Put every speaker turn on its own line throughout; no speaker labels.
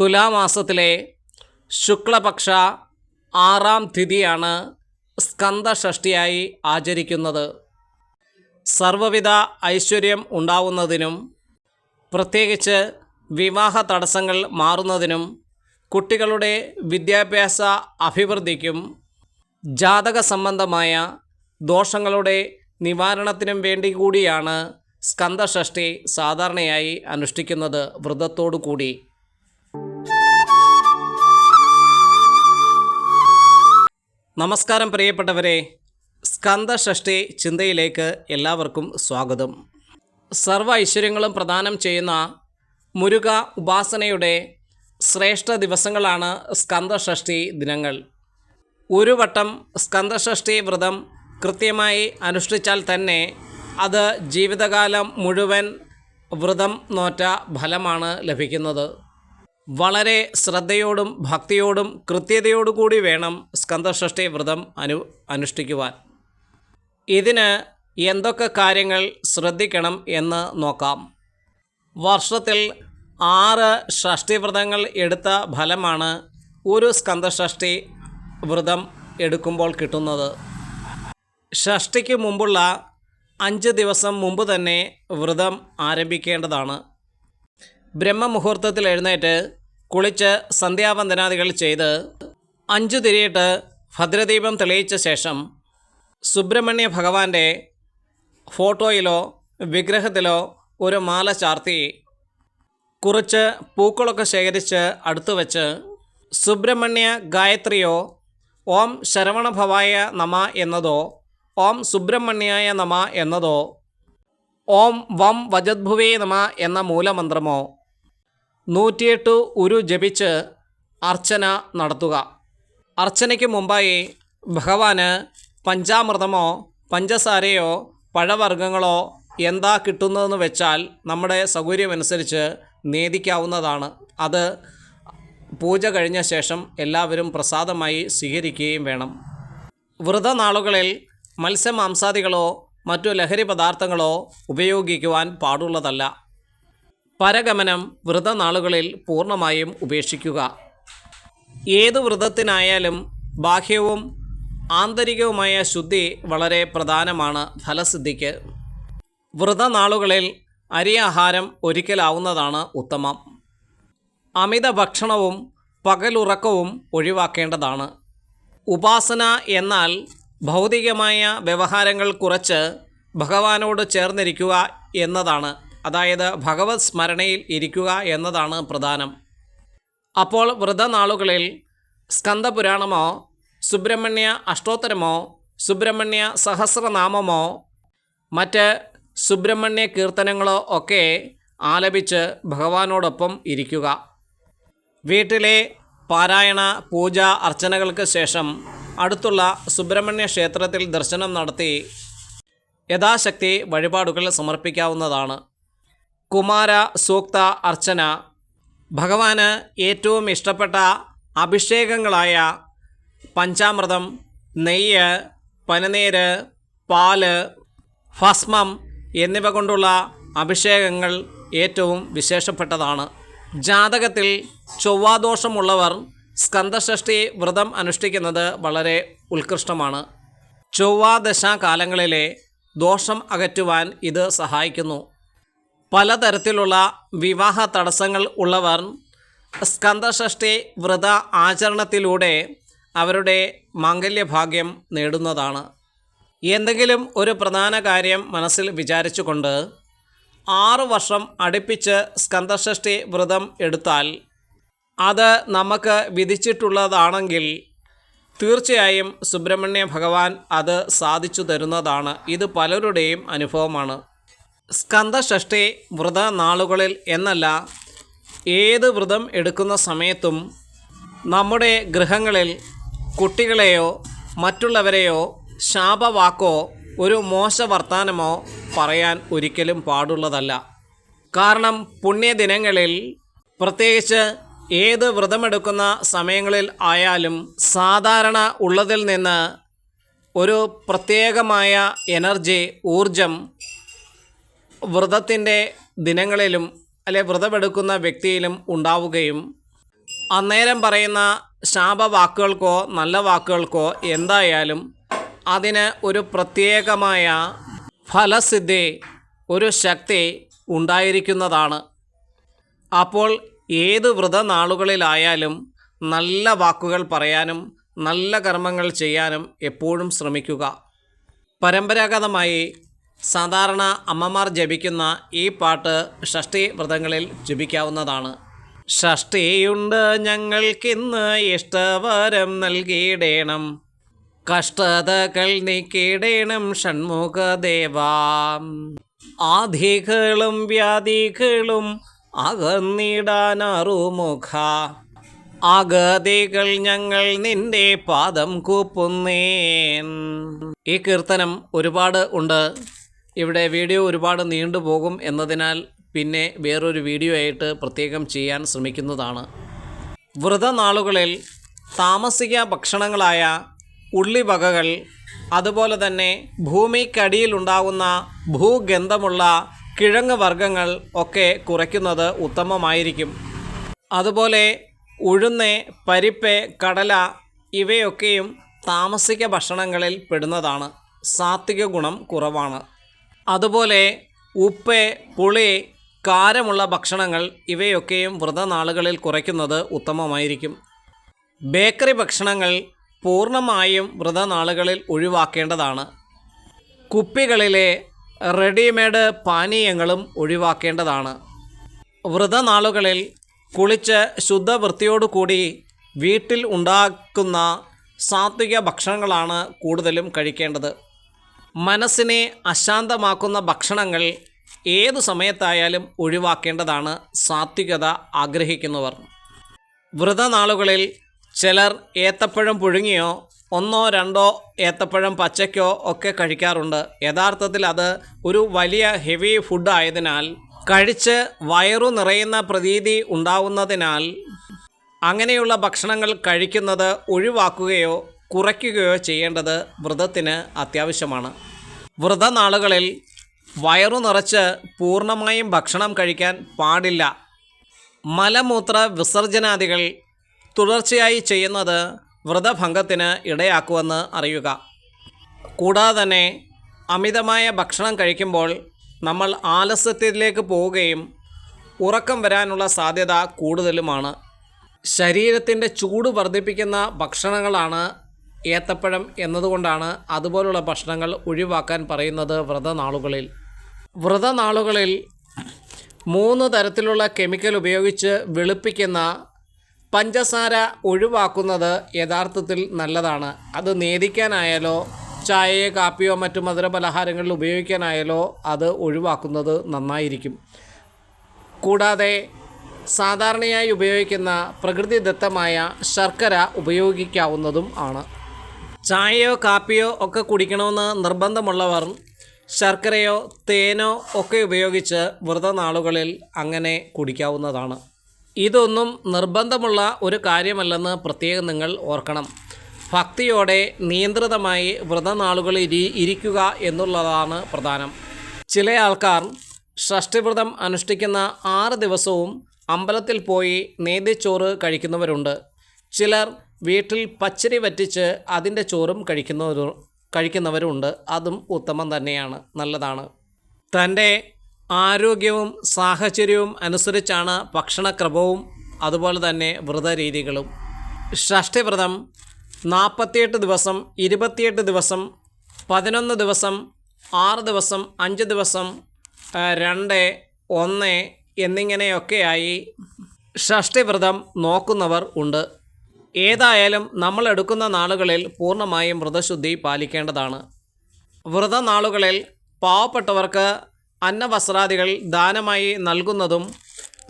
തുലാമാസത്തിലെ ശുക്ലപക്ഷ ആറാം തിഥിയാണ് സ്കന്ദഷഷ്ടിയായി ആചരിക്കുന്നത്. സർവവിധ ഐശ്വര്യം ഉണ്ടാവുന്നതിനും പ്രത്യേകിച്ച് വിവാഹ തടസ്സങ്ങൾ മാറുന്നതിനും കുട്ടികളുടെ വിദ്യാഭ്യാസ അഭിവൃദ്ധിക്കും ജാതക സംബന്ധമായ ദോഷങ്ങളുടെ നിവാരണത്തിനും വേണ്ടി കൂടിയാണ് സ്കന്ദഷഷ്ടി സാധാരണയായി അനുഷ്ഠിക്കുന്നത് വ്രതത്തോടു കൂടി നമസ്കാരം പ്രിയപ്പെട്ടവരെ. സ്കന്ദഷഷ്ടി ചിന്തയിലേക്ക് എല്ലാവർക്കും സ്വാഗതം. സർവ ഐശ്വര്യങ്ങളും പ്രദാനം ചെയ്യുന്ന മുരുക ഉപാസനയുടെ ശ്രേഷ്ഠ ദിവസങ്ങളാണ് സ്കന്ദഷഷ്ടി ദിനങ്ങൾ. ഒരു വട്ടം സ്കന്ദഷഷ്ടി വ്രതം കൃത്യമായി അനുഷ്ഠിച്ചാൽ തന്നെ അത് ജീവിതകാലം മുഴുവൻ വ്രതം നോറ്റ ഫലമാണ് ലഭിക്കുന്നത്. വളരെ ശ്രദ്ധയോടും ഭക്തിയോടും കൃത്യതയോടുകൂടി വേണം സ്കന്ദഷ്ഠി വ്രതം അനു അനുഷ്ഠിക്കുവാൻ. ഇതിന് എന്തൊക്കെ കാര്യങ്ങൾ ശ്രദ്ധിക്കണം എന്ന് നോക്കാം. വർഷത്തിൽ ആറ് ഷഷ്ടിവ്രതങ്ങൾ എടുത്ത ഫലമാണ് ഒരു സ്കന്ദഷ്ഠി വ്രതം എടുക്കുമ്പോൾ കിട്ടുന്നത്. ഷഷ്ടിക്ക് മുമ്പുള്ള അഞ്ച് ദിവസം മുമ്പ് തന്നെ വ്രതം ആരംഭിക്കേണ്ടതാണ്. ബ്രഹ്മമുഹൂർത്തത്തിൽ എഴുന്നേറ്റ് കുളിച്ച് സന്ധ്യാവന്ദനാദികൾ ചെയ്ത് അഞ്ചു തിരിയിട്ട് ഭദ്രദീപം തെളിയിച്ച ശേഷം സുബ്രഹ്മണ്യ ഭഗവാന്റെ ഫോട്ടോയിലോ വിഗ്രഹത്തിലോ ഒരു മാല ചാർത്തി കുറച്ച് പൂക്കളൊക്കെ ശേഖരിച്ച് അടുത്തു വച്ച് സുബ്രഹ്മണ്യ ഗായത്രിയോ ഓം ശരവണഭവായ നമ എന്നതോ ഓം സുബ്രഹ്മണ്യായ നമ എന്നതോ ഓം വം വജദ്ഭുവേ നമ എന്ന മൂലമന്ത്രമോ നൂറ്റിയെട്ട് ഉരു ജപിച്ച് അർച്ചന നടത്തുക. അർച്ചനയ്ക്ക് മുമ്പായി ഭഗവാന് പഞ്ചാമൃതമോ പഞ്ചസാരയോ പഴവർഗങ്ങളോ എന്താ കിട്ടുന്നതെന്ന് വെച്ചാൽ നമ്മുടെ സൗകര്യമനുസരിച്ച് നേദിക്കാവുന്നതാണ്. അത് പൂജ കഴിഞ്ഞ ശേഷം എല്ലാവരും പ്രസാദമായി സ്വീകരിക്കുകയും വേണം. വ്രതനാളുകളിൽ മത്സ്യമാംസാദികളോ മറ്റു ലഹരി പദാർത്ഥങ്ങളോ ഉപയോഗിക്കുവാൻ പാടുള്ളതല്ല. പരഗമനം വ്രതനാളുകളിൽ പൂർണമായും ഉപേക്ഷിക്കുക. ഏത് വ്രതത്തിനായാലും ബാഹ്യവും ആന്തരികവുമായ ശുദ്ധി വളരെ പ്രധാനമാണ് ഫലസിദ്ധിക്ക്. വ്രതനാളുകളിൽ അരിയാഹാരം ഒരിക്കലാവുന്നതാണ് ഉത്തമം. അമിത ഭക്ഷണവും പകലുറക്കവും ഒഴിവാക്കേണ്ടതാണ്. ഉപാസന എന്നാൽ ഭൗതികമായ വ്യവഹാരങ്ങൾ കുറച്ച് ഭഗവാനോട് ചേർന്നിരിക്കുക എന്നതാണ് അതായത് ഭഗവത് സ്മരണയിൽ ഇരിക്കുക എന്നതാണ് പ്രധാനം. അപ്പോൾ വ്രതനാളുകളിൽ സ്കന്ദപുരാണമോ സുബ്രഹ്മണ്യ അഷ്ടോത്തരമോ സുബ്രഹ്മണ്യ സഹസ്രനാമമോ മറ്റ് സുബ്രഹ്മണ്യ കീർത്തനങ്ങളോ ഒക്കെ ആലപിച്ച് ഭഗവാനോടൊപ്പം ഇരിക്കുക. വീട്ടിലെ പാരായണ പൂജ അർച്ചനകൾക്ക് ശേഷം അടുത്തുള്ള സുബ്രഹ്മണ്യ ക്ഷേത്രത്തിൽ ദർശനം നടത്തി യഥാശക്തി വഴിപാടുകൾ സമർപ്പിക്കാവുന്നതാണ്. കുമാര സൂക്ത അർച്ചന. ഭഗവാന് ഏറ്റവും ഇഷ്ടപ്പെട്ട അഭിഷേകങ്ങളായ പഞ്ചാമൃതം നെയ്യ് പനനീര് പാൽ ഭസ്മം എന്നിവ കൊണ്ടുള്ള അഭിഷേകങ്ങൾ ഏറ്റവും വിശേഷപ്പെട്ടതാണ്. ജാതകത്തിൽ ചൊവ്വാദോഷമുള്ളവർ സ്കന്ദഷഷ്ടി വ്രതം അനുഷ്ഠിക്കുന്നത് വളരെ ഉത്കൃഷ്ടമാണ്. ചൊവ്വാദശാകാലങ്ങളിലെ ദോഷം അകറ്റുവാൻ ഇത് സഹായിക്കുന്നു. പലതരത്തിലുള്ള വിവാഹ തടസ്സങ്ങൾ ഉള്ളവർ സ്കന്ദഷ്ഠി വ്രത ആചരണത്തിലൂടെ അവരുടെ മാംഗല്യഭാഗ്യം നേടുന്നതാണ്. എന്തെങ്കിലും ഒരു പ്രധാന കാര്യം മനസ്സിൽ വിചാരിച്ചുകൊണ്ട് ആറ് വർഷം അടുപ്പിച്ച് സ്കന്ദഷ്ഠി വ്രതം എടുത്താൽ അത് നമുക്ക് വിധിച്ചിട്ടുള്ളതാണെങ്കിൽ തീർച്ചയായും സുബ്രഹ്മണ്യ ഭഗവാൻ അത് സാധിച്ചു തരുന്നതാണ്. ഇത് പലരുടെയും അനുഭവമാണ്. സ്കന്ദഷഷ്ടി വ്രത നാളുകളിൽ എന്നല്ല ഏത് വ്രതം എടുക്കുന്ന സമയത്തും നമ്മുടെ ഗൃഹങ്ങളിൽ കുട്ടികളെയോ മറ്റുള്ളവരെയോ ശാപവാക്കോ ഒരു മോശ വർത്താനമോ പറയാൻ ഒരിക്കലും പാടുള്ളതല്ല. കാരണം പുണ്യദിനങ്ങളിൽ പ്രത്യേകിച്ച് ഏത് വ്രതമെടുക്കുന്ന സമയങ്ങളിൽ ആയാലും സാധാരണ ഉള്ളതിൽ നിന്ന് ഒരു പ്രത്യേകമായ എനർജി ഊർജം വ്രതത്തിന്റെ ദിനങ്ങളിലും അല്ലെ വ്രതമെടുക്കുന്ന വ്യക്തിയിലും ഉണ്ടാവുകയും അന്നേരം പറയുന്ന ശാപവാക്കുകൾക്കോ നല്ല വാക്കുകൾക്കോ എന്തായാലും അതിന് ഒരു പ്രത്യേകമായ ഫലസിദ്ധി ഒരു ശക്തി ഉണ്ടായിരിക്കുന്നതാണ്. അപ്പോൾ ഏത് വ്രതനാളുകളിലായാലും നല്ല വാക്കുകൾ പറയാനും നല്ല കർമ്മങ്ങൾ ചെയ്യാനും എപ്പോഴും ശ്രമിക്കുക. പരമ്പരാഗതമായി സാധാരണ അമ്മമാർ ജപിക്കുന്ന ഈ പാട്ട് ഷഷ്ടി വ്രതങ്ങളിൽ ജപിക്കാവുന്നതാണ്. ഷഷ്ടിയുണ്ട് ഞങ്ങൾക്കിന്ന് ഇഷ്ടവരം നൽകിയിടേണം. കഷ്ടതകൾ നീക്കിയിടേണം ഷൺമുഖദേവാം. ആധികളും വ്യാധികളും അകന്നിടാനറുമുഖ അഗതികൾ ഞങ്ങൾ നിന്റെ പാദം കൂപ്പുന്നേൻ. ഈ കീർത്തനം ഒരുപാട് ഉണ്ട്. ഇവിടെ വീഡിയോ ഒരുപാട് നീണ്ടുപോകും എന്നതിനാൽ പിന്നെ വേറൊരു വീഡിയോ ആയിട്ട് പ്രത്യേകം ചെയ്യാൻ ശ്രമിക്കുന്നതാണ്. വ്രതനാളുകളിൽ താമസിക ഭക്ഷണങ്ങളായ ഉള്ളിവകകൾ അതുപോലെ തന്നെ ഭൂമിക്കടിയിലുണ്ടാകുന്ന ഭൂഗന്ധമുള്ള കിഴങ്ങ് വർഗങ്ങൾ ഒക്കെ കുറയ്ക്കുന്നത് ഉത്തമമായിരിക്കും. അതുപോലെ ഉഴുന്ന് പരിപ്പ് കടല ഇവയൊക്കെയും താമസിക ഭക്ഷണങ്ങളിൽ പെടുന്നതാണ്. സാത്വിക ഗുണം കുറവാണ്. അതുപോലെ ഉപ്പ് പുളി കാരമുള്ള ഭക്ഷണങ്ങൾ ഇവയൊക്കെയും വ്രതനാളുകളിൽ കുറയ്ക്കുന്നത് ഉത്തമമായിരിക്കും. ബേക്കറി ഭക്ഷണങ്ങൾ പൂർണമായും വ്രതനാളുകളിൽ ഒഴിവാക്കേണ്ടതാണ്. കുപ്പികളിലെ റെഡിമെയ്ഡ് പാനീയങ്ങളും ഒഴിവാക്കേണ്ടതാണ്. വ്രതനാളുകളിൽ കുളിച്ച് ശുദ്ധവൃത്തിയോടുകൂടി വീട്ടിൽ ഉണ്ടാക്കുന്ന സാത്വിക ഭക്ഷണങ്ങളാണ് കൂടുതലും കഴിക്കേണ്ടത്. മനസ്സിനെ അശാന്തമാക്കുന്ന ഭക്ഷണങ്ങൾ ഏതു സമയത്തായാലും ഒഴിവാക്കേണ്ടതാണ് സാത്വികത ആഗ്രഹിക്കുന്നവർ. വ്രതനാളുകളിൽ ചിലർ ഏത്തപ്പഴം പുഴുങ്ങിയോ ഒന്നോ രണ്ടോ ഏത്തപ്പഴം പച്ചയ്ക്കോ ഒക്കെ കഴിക്കാറുണ്ട്. യഥാർത്ഥത്തിൽ അത് ഒരു വലിയ ഹെവി ഫുഡ് ആയതിനാൽ കഴിച്ച് വയറു നിറയുന്ന പ്രതീതി ഉണ്ടാവുന്നതിനാൽ അങ്ങനെയുള്ള ഭക്ഷണങ്ങൾ കഴിക്കുന്നത് ഒഴിവാക്കുകയോ കുറയ്ക്കുകയോ ചെയ്യേണ്ടത് വ്രതത്തിന് അത്യാവശ്യമാണ്. വ്രതനാളുകളിൽ വയറു നിറച്ച് പൂർണമായും ഭക്ഷണം കഴിക്കാൻ പാടില്ല. മലമൂത്ര വിസർജനാദികൾ തുടർച്ചയായി ചെയ്യുന്നത് വ്രതഭംഗത്തിന് ഇടയാക്കുമെന്ന് അറിയുക. കൂടാതെ തന്നെ അമിതമായ ഭക്ഷണം കഴിക്കുമ്പോൾ നമ്മൾ ആലസ്യത്തിലേക്ക് പോവുകയും ഉറക്കം വരാനുള്ള സാധ്യത കൂടുതലുമാണ്. ശരീരത്തിന്റെ ചൂട് വർദ്ധിപ്പിക്കുന്ന ഭക്ഷണങ്ങളാണ് ഏത്തപ്പഴം എന്നതുകൊണ്ടാണ് അതുപോലുള്ള ഭക്ഷണങ്ങൾ ഒഴിവാക്കാൻ പറയുന്നത് വ്രതനാളുകളിൽ. വ്രതനാളുകളിൽ മൂന്ന് തരത്തിലുള്ള കെമിക്കൽ ഉപയോഗിച്ച് വെളുപ്പിക്കുന്ന പഞ്ചസാര ഒഴിവാക്കുന്നത് യഥാർത്ഥത്തിൽ നല്ലതാണ്. അത് നേദിക്കാനായാലോ ചായയോ കാപ്പിയോ മറ്റു മധുര പലഹാരങ്ങളിൽ ഉപയോഗിക്കാനായാലോ അത് ഒഴിവാക്കുന്നത് നന്നായിരിക്കും. കൂടാതെ സാധാരണയായി ഉപയോഗിക്കുന്ന പ്രകൃതിദത്തമായ ശർക്കര ഉപയോഗിക്കാവുന്നതും ആണ്. ചായയോ കാപ്പിയോ ഒക്കെ കുടിക്കണമെന്ന് നിർബന്ധമുള്ളവർ ശർക്കരയോ തേനോ ഒക്കെ ഉപയോഗിച്ച് വ്രതനാളുകളിൽ അങ്ങനെ കുടിക്കാവുന്നതാണ്. ഇതൊന്നും നിർബന്ധമുള്ള ഒരു കാര്യമല്ലെന്ന് പ്രത്യേകം നിങ്ങൾ ഓർക്കണം. ഭക്തിയോടെ നിയന്ത്രിതമായി വ്രതനാളുകളിൽ ഇരി ഇരിക്കുക എന്നുള്ളതാണ് പ്രധാനം. ചില ആൾക്കാർ ഷഷ്ടിവ്രതം അനുഷ്ഠിക്കുന്ന ആറ് ദിവസവും അമ്പലത്തിൽ പോയി നേതിച്ചോറ് കഴിക്കുന്നവരുണ്ട്. ചിലർ വീട്ടിൽ പച്ചരി വറ്റിച്ച് അതിന്റെ ചോറും കഴിക്കുന്നവരു കഴിക്കുന്നവരുണ്ട്. അതും ഉത്തമം തന്നെയാണ്. നല്ലതാണ്. തന്റെ ആരോഗ്യവും സാഹചര്യവും അനുസരിച്ചാണ് ഭക്ഷണക്രമവും അതുപോലെ തന്നെ വ്രതരീതികളും. ഷഷ്ടിവ്രതം നാൽപ്പത്തിയെട്ട് ദിവസം ഇരുപത്തിയെട്ട് ദിവസം പതിനൊന്ന് ദിവസം ആറ് ദിവസം അഞ്ച് ദിവസം രണ്ട് ഒന്ന് എന്നിങ്ങനെയൊക്കെയായി ഷഷ്ടിവ്രതം നോക്കുന്നവർ ഉണ്ട്. ഏതായാലും നമ്മൾ എടുക്കുന്ന നാളുകളിൽ പൂർണമായും വ്രതശുദ്ധി പാലിക്കേണ്ടതാണ്. വ്രതനാളുകളിൽ പാവപ്പെട്ടവർക്ക് അന്നവസ്ത്രാദികൾ ദാനമായി നൽകുന്നതും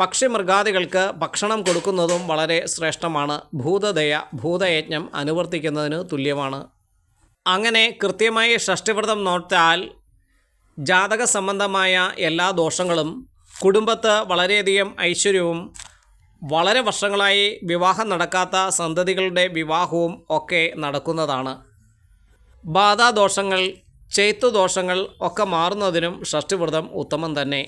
പക്ഷിമൃഗാദികൾക്ക് ഭക്ഷണം കൊടുക്കുന്നതും വളരെ ശ്രേഷ്ഠമാണ്. ഭൂതദയ ഭൂതയജ്ഞം അനുവർത്തിക്കുന്നതിന് തുല്യമാണ്. അങ്ങനെ കൃത്യമായി ഷഷ്ടിവ്രതം നോറ്റാൽ ജാതക സംബന്ധമായ എല്ലാ ദോഷങ്ങളും കുടുംബത്ത് വളരെയധികം ഐശ്വര്യവും വളരെ വർഷങ്ങളായി വിവാഹം നടക്കാത്ത സന്തതികളുടെ വിവാഹവും ഒക്കെ നടക്കുന്നതാണ്. ബാധാദോഷങ്ങൾ ചേത്തുദോഷങ്ങൾ ഒക്കെ മാറുന്നതിനും ഷഷ്ടിവ്രതം ഉത്തമം തന്നെ.